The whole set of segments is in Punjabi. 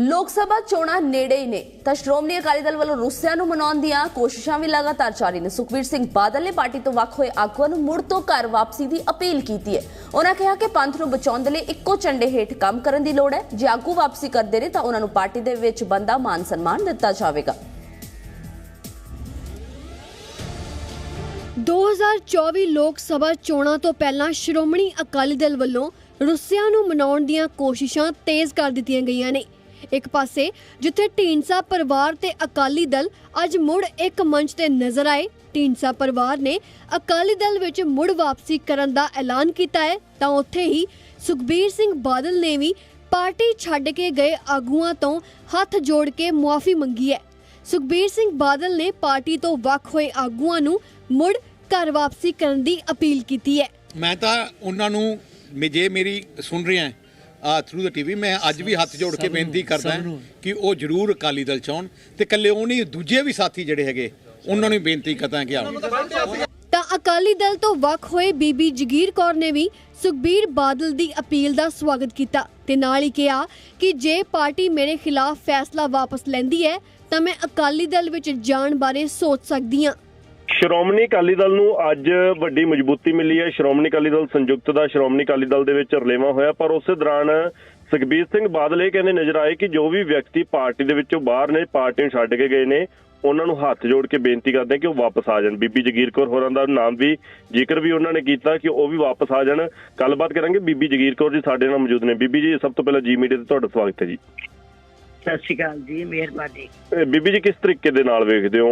ਲੋਕ ਸਭਾ ਚੋਣਾਂ ਨੇੜੇ ਹੀ ਨੇ। ਤਾਂ ਸ਼੍ਰੋਮਣੀ ਅਕਾਲੀ ਦਲ ਵੱਲੋਂ ਰੁੱਸਿਆਂ ਨੂੰ ਮਨਾਉਣ ਦੀਆਂ ਕੋਸ਼ਿਸ਼ਾਂ ਵੀ ਲਗਾਤਾਰ ਜਾਰੀ ਨੇ। ਸੁਖਵੀਰ ਸਿੰਘ ਬਾਦਲ ਨੇ ਪਾਰਟੀ ਤੋਂ ਵੱਖ ਹੋਏ ਆਗੂਆਂ ਨੂੰ ਮੁੜ ਤੋਂ ਘਰ ਵਾਪਸੀ ਦੀ ਅਪੀਲ ਕੀਤੀ ਹੈ। ਉਹਨਾਂ ਕਿਹਾ ਕਿ ਪੰਥ ਨੂੰ ਬਚਾਉਣ ਦੇ ਲਈ ਇੱਕੋ ਝੰਡੇ ਹੇਠ ਕੰਮ ਕਰਨ ਦੀ ਲੋੜ ਹੈ। ਜੇ ਆਗੂ ਵਾਪਸੀ ਕਰਦੇ ਨੇ ਤਾਂ ਉਹਨਾਂ ਨੂੰ ਪਾਰਟੀ ਦੇ ਵਿੱਚ ਬੰਦਾ ਮਾਨ ਸਨਮਾਨ ਦਿੱਤਾ ਜਾਵੇਗਾ। 2024 ਲੋਕ ਸਭਾ ਚੋਣਾਂ ਤੋਂ ਪਹਿਲਾਂ ਸ਼੍ਰੋਮਣੀ ਅਕਾਲੀ ਦਲ ਵੱਲੋਂ ਰੁੱਸਿਆਂ ਨੂੰ ਮਨਾਉਣ ਦੀਆਂ ਕੋਸ਼ਿਸ਼ਾਂ ਤੇਜ਼ ਕਰ ਦਿੱਤੀਆਂ ਗਈਆਂ ਨੇ। ਇੱਕ ਪਾਸੇ, ਜਿੱਥੇ ਢੀਂਡਸਾ ਪਰਿਵਾਰ ਤੇ ਅਕਾਲੀ ਦਲ ਅੱਜ ਮੁੜ ਇੱਕ ਮੰਚ ਤੇ ਨਜ਼ਰ ਆਏ। ਢੀਂਡਸਾ ਪਰਿਵਾਰ ਨੇ ਅਕਾਲੀ ਦਲ ਵਿੱਚ ਮੁੜ ਵਾਪਸੀ ਕਰਨ ਦਾ ਐਲਾਨ ਕੀਤਾ ਹੈ। ਤਾਂ ਉੱਥੇ ਹੀ ਸੁਖਬੀਰ ਸਿੰਘ ਬਾਦਲ ਨੇ ਵੀ ਪਾਰਟੀ ਛੱਡ ਕੇ ਗਏ ਆਗੂਆਂ ਤੋਂ ਹੱਥ ਜੋੜ ਕੇ ਮੁਆਫੀ ਮੰਗੀ ਹੈ। ਸੁਖਬੀਰ ਸਿੰਘ ਬਾਦਲ ਨੇ ਪਾਰਟੀ ਤੋਂ ਵੱਖ ਹੋਏ ਆਗੂਆਂ ਨੂੰ ਮੁੜ ਘਰ ਵਾਪਸੀ ਕਰਨ ਦੀ ਅਪੀਲ ਕੀਤੀ ਹੈ। ਮੈਂ ਤਾਂ ਉਹਨਾਂ ਨੂੰ ਜੇ ਮੇਰੀ ਸੁਣ ਰਿਹਾ ਥਰੂ ਦਾ ਟੀਵੀ ਮੈਂ ਅੱਜ ਵੀ ਹੱਥ ਜੋੜ ਕੇ ਬੇਨਤੀ ਕਰਦਾ ਕਿ ਉਹ ਜ਼ਰੂਰ ਅਕਾਲੀ ਦਲ ਚ ਆਉਣ ਤੇ ਇਕੱਲੇ ਉਹ ਨਹੀਂ ਦੂਜੇ ਵੀ ਸਾਥੀ ਜਿਹੜੇ ਹੈਗੇ ਉਹਨਾਂ ਨੂੰ ਵੀ ਬੇਨਤੀ ਕਰਦਾ ਕਿ ਆਓ। ਤਾਂ ਅਕਾਲੀ ਦਲ ਤੋਂ ਵੱਖ ਹੋਏ ਬੀਬੀ ਜਗੀਰ ਕੌਰ ਨੇ ਵੀ ਸੁਖਬੀਰ ਬਾਦਲ ਦੀ ਅਪੀਲ ਦਾ ਸਵਾਗਤ ਕੀਤਾ ਤੇ ਨਾਲ ਹੀ ਕਿਹਾ ਕਿ ਜੇ ਪਾਰਟੀ ਮੇਰੇ ਖਿਲਾਫ ਫੈਸਲਾ ਵਾਪਸ ਲੈਂਦੀ ਹੈ ਤਾਂ ਮੈਂ ਅਕਾਲੀ ਦਲ ਵਿੱਚ ਜਾਣ ਬਾਰੇ ਸੋਚ ਸਕਦੀ ਹਾਂ। ਸ਼੍ਰੋਮਣੀ ਅਕਾਲੀ ਦਲ ਨੂੰ ਅੱਜ ਵੱਡੀ ਮਜ਼ਬੂਤੀ ਮਿਲੀ ਹੈ। ਸ਼੍ਰੋਮਣੀ ਅਕਾਲੀ ਦਲ ਸੰਯੁਕਤ ਦਾ, ਸ਼੍ਰੋਮਣੀ ਅਕਾਲੀ ਦਲ ਦੇ ਵਿੱਚ ਰਲੇਵਾ ਹੋਇਆ। ਪਰ ਉਸੇ ਦੌਰਾਨ ਸੁਖਬੀਰ ਸਿੰਘ ਬਾਦਲ ਇਹ ਕਹਿੰਦੇ ਨਜ਼ਰ ਆਏ ਕਿ ਜੋ ਵੀ ਵਿਅਕਤੀ ਪਾਰਟੀ ਦੇ ਵਿੱਚੋਂ ਬਾਹਰ ਨੇ ਪਾਰਟੀ ਨੂੰ ਛੱਡ ਕੇ ਗਏ ਨੇ, ਉਹਨਾਂ ਨੂੰ ਹੱਥ ਜੋੜ ਕੇ ਬੇਨਤੀ ਕਰਦੇ ਹਾਂ ਕਿ ਉਹ ਵਾਪਸ ਆ ਜਾਣ। ਬੀਬੀ ਜਗੀਰ ਕੌਰ ਹੋਰਾਂ ਦਾ ਨਾਮ ਵੀ ਜ਼ਿਕਰ ਵੀ ਉਹਨਾਂ ਨੇ ਕੀਤਾ ਕਿ ਉਹ ਵੀ ਵਾਪਸ ਆ ਜਾਣ। ਗੱਲਬਾਤ ਕਰਾਂਗੇ। ਬੀਬੀ ਜਗੀਰ ਕੌਰ ਜੀ ਸਾਡੇ ਨਾਲ ਮੌਜੂਦ ਨੇ। ਬੀਬੀ ਜੀ, ਸਭ ਤੋਂ ਪਹਿਲਾਂ ਜੀ ਮੀਡੀਆ ਤੇ ਤੁਹਾਡਾ ਸਵਾਗਤ ਹੈ ਜੀ। ਸਤਿ ਸ਼੍ਰੀ ਅਕਾਲ ਜੀ ਮਿਹਰਬਾਨੀ। ਬੀਬੀ ਜੀ ਕਿਸ ਤਰੀਕੇ ਦੇ ਨਾਲ ਵੇਖਦੇ ਹੋ?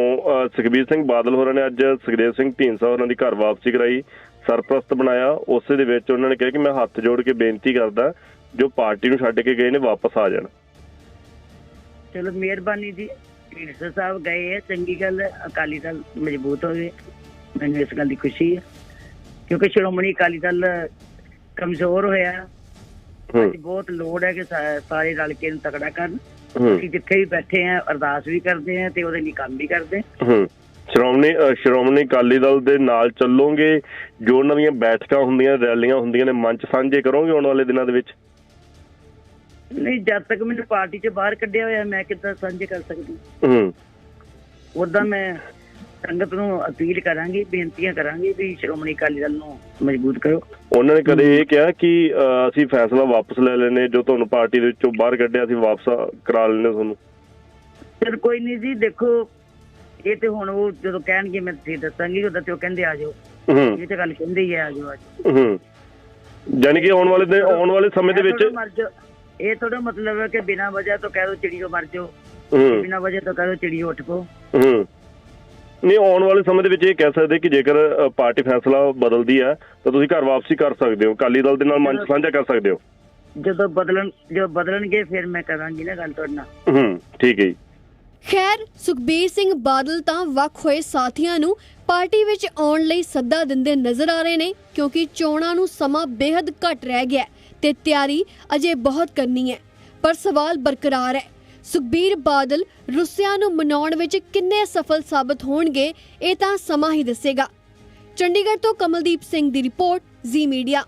ਸੁਖਬੀਰ ਸਿੰਘ ਬਾਦਲ ਹੋਰਾਂ ਨੇ ਅੱਜ ਸੁਖਦੇਵ ਸਿੰਘ ਢੀਂਡਸਾ ਹੋਰਾਂ ਦੀ ਘਰ ਵਾਪਸੀ ਕਰਾਈ ਸਰਪ੍ਰਸਤ ਬਣਾਇਆ। ਉਸੇ ਦੇ ਵਿੱਚ ਉਹਨਾਂ ਨੇ ਕਿਹਾ ਕਿ ਮੈਂ ਹੱਥ ਜੋੜ ਕੇ ਬੇਨਤੀ ਕਰਦਾ ਜੋ ਪਾਰਟੀ ਨੂੰ ਛੱਡ ਕੇ ਗਏ ਨੇ ਵਾਪਸ ਆ ਜਾਣ। ਚਲੋ ਮਿਹਰਬਾਨੀ ਜੀ। ਢੀਂਡਸਾ ਸਾਹਿਬ ਗਏ ਹੈ ਚੰਗੀ ਗੱਲ ਹੈ, ਅਕਾਲੀ ਦਲ ਮਜ਼ਬੂਤ ਹੋਵੇ। ਮੈਨੂੰ ਇਸ ਗੱਲ ਦੀ ਖੁਸ਼ੀ ਹੈ ਕਿਉਂਕਿ ਸ਼੍ਰੋਮਣੀ ਅਕਾਲੀ ਦਲ ਕਮਜ਼ੋਰ ਹੋਇਆ। ਹੂੰ। ਅੱਜ ਬਹੁਤ ਲੋੜ ਹੈ ਕਿ ਸਾਰੇ ਰਲ ਕੇ ਇਹਨੂੰ ਤਕੜਾ ਕਰਨ। ਹੂੰ ਅਸੀਂ ਜਿੱਥੇ ਵੀ ਬੈਠੇ ਆ ਅਰਦਾਸ ਵੀ ਕਰਦੇ ਆ ਤੇ ਉਹਦੇ ਲਈ ਕੰਮ ਵੀ ਕਰਦੇ ਹਾਂ। ਸ਼੍ਰੋਮਣੀ ਸ਼੍ਰੋਮਣੀ ਅਕਾਲੀ ਦਲ ਦੇ ਨਾਲ ਚੱਲੋਗੇ। ਜੋ ਨਵੀਆਂ ਬੈਠਕਾਂ ਹੁੰਦੀਆਂ ਰੈਲੀਆਂ ਹੁੰਦੀਆਂ ਨੇ ਮੰਚ ਸਾਂਝੇ ਕਰੋਗੇ ਆਉਣ ਵਾਲੇ ਦਿਨਾਂ ਦੇ ਵਿੱਚ? ਨਹੀਂ ਜਦ ਤੱਕ ਮੈਨੂੰ ਪਾਰਟੀ 'ਚ ਬਾਹਰ ਕੱਢਿਆ ਹੋਇਆ ਮੈਂ ਕਿੱਦਾਂ ਸਾਂਝੇ ਕਰ ਸਕਦੀ? ਹੂੰ। ਉਦਾਂ ਮੈਂ ਸੰਗਤ ਨੂੰ ਅਪੀਲ ਕਰਾਂਗੀ ਬੇਨਤੀਆਂ ਕਰਾਂਗੀ ਵੀ ਸ਼੍ਰੋਮਣੀ ਅਕਾਲੀ ਦਲ ਨੂੰ ਮਜ਼ਬੂਤ ਕਰੋ। ਉਹਨਾਂ ਨੇ ਕਦੇ ਇਹ ਕਿਹਾ ਕਿ ਅਸੀਂ ਫੈਸਲਾ ਵਾਪਸ ਲੈ ਲੈਨੇ ਜੋ ਤੁਹਾਨੂੰ ਪਾਰਟੀ ਦੇ ਵਿੱਚੋਂ ਬਾਹਰ ਕੱਢਿਆ ਅਸੀਂ ਵਾਪਸ ਕਰਾ ਲੈਨੇ ਤੁਹਾਨੂੰ? ਚਲ ਕੋਈ ਨਹੀਂ ਜੀ ਦੇਖੋ ਇਹ ਤੇ ਹੁਣ ਉਹ ਜਦੋਂ ਕਹਿਣਗੇ ਮੈਂ ਤੇ ਦੱਸਾਂਗੀ ਉਹਦਾ ਤੇ ਉਹ ਕਹਿੰਦੇ ਆ ਜਾਓ। ਇਹ ਤੇ ਗੱਲ ਕਹਿੰਦੇ ਹੀ ਆ ਜਾਓ ਜਾਓ। ਹੂੰ। ਯਾਨੀ ਕਿ ਆਉਣ ਵਾਲੇ ਦਿਨ ਆਉਣ ਵਾਲੇ ਸਮੇਂ ਦੇ ਵਿੱਚ ਇਹ ਥੋੜਾ ਮਤਲਬ ਹੈ ਕਿ ਬਿਨਾਂ ਵਜ੍ਹਾ ਤੋਂ ਕਹਿ ਦੋ ਚਿੜੀਓ ਮਰ ਜਾਓ। ਬਿਨਾਂ ਵਜ੍ਹਾ ਤੋਂ ਕਹਿ ਦੋ ਚਿੜੀਓ ਉੱਠ ਪੋ ਹੂੰ। ਨਹੀਂ ਆਉਣ ਵਾਲੇ ਸਮੇਂ ਦੇ ਵਿੱਚ ਇਹ ਕਹਿ ਸਕਦੇ ਕਿ ਜੇਕਰ ਪਾਰਟੀ ਫੈਸਲਾ ਬਦਲਦੀ ਹੈ ਤਾਂ ਤੁਸੀਂ ਘਰ ਵਾਪਸੀ ਕਰ ਸਕਦੇ ਹੋ। ਅਕਾਲੀ ਦਲ ਦੇ ਨਾਲ ਮੰਚ ਸਾਂਝਾ ਕਰ ਸਕਦੇ ਹੋ। ਜਦੋਂ ਬਦਲਣ ਜਦੋਂ ਬਦਲਣਗੇ ਫਿਰ ਮੈਂ ਕਰਾਂਗੀ ਨਾ ਗੱਲ ਤੁਹਾਡੇ ਨਾਲ। ਹੂੰ ਠੀਕ ਹੈ ਜੀ। ਖੈਰ ਸੁਖਬੀਰ ਸਿੰਘ ਬਾਦਲ ਤਾਂ ਵੱਖ ਹੋਏ ਸਾਥੀਆਂ ਨੂੰ ਪਾਰਟੀ ਵਿੱਚ ਆਉਣ ਲਈ ਸੱਦਾ ਦਿੰਦੇ ਨਜ਼ਰ ਆ ਰਹੇ ਨੇ ਕਿਉਂਕਿ ਚੋਣਾਂ ਨੂੰ ਸਮਾਂ ਬੇहद ਘੱਟ ਰਹਿ ਗਿਆ ਤੇ ਤਿਆਰੀ ਅਜੇ ਬਹੁਤ ਕਰਨੀ ਹੈ। ਪਰ ਸਵਾਲ ਬਰਕਰਾਰ ਹੈ। ਸੁਖਬੀਰ ਬਾਦਲ ਰੁੱਸਿਆਂ ਨੂੰ ਮਨਾਉਣ ਵਿੱਚ ਕਿੰਨੇ ਸਫਲ ਸਾਬਤ ਹੋਣਗੇ, ਇਹ ਤਾਂ ਸਮਾਂ ਹੀ ਦੱਸੇਗਾ। ਚੰਡੀਗੜ੍ਹ ਤੋਂ ਕਮਲਦੀਪ ਸਿੰਘ ਦੀ ਰਿਪੋਰਟ, ਜ਼ੀ ਮੀਡੀਆ।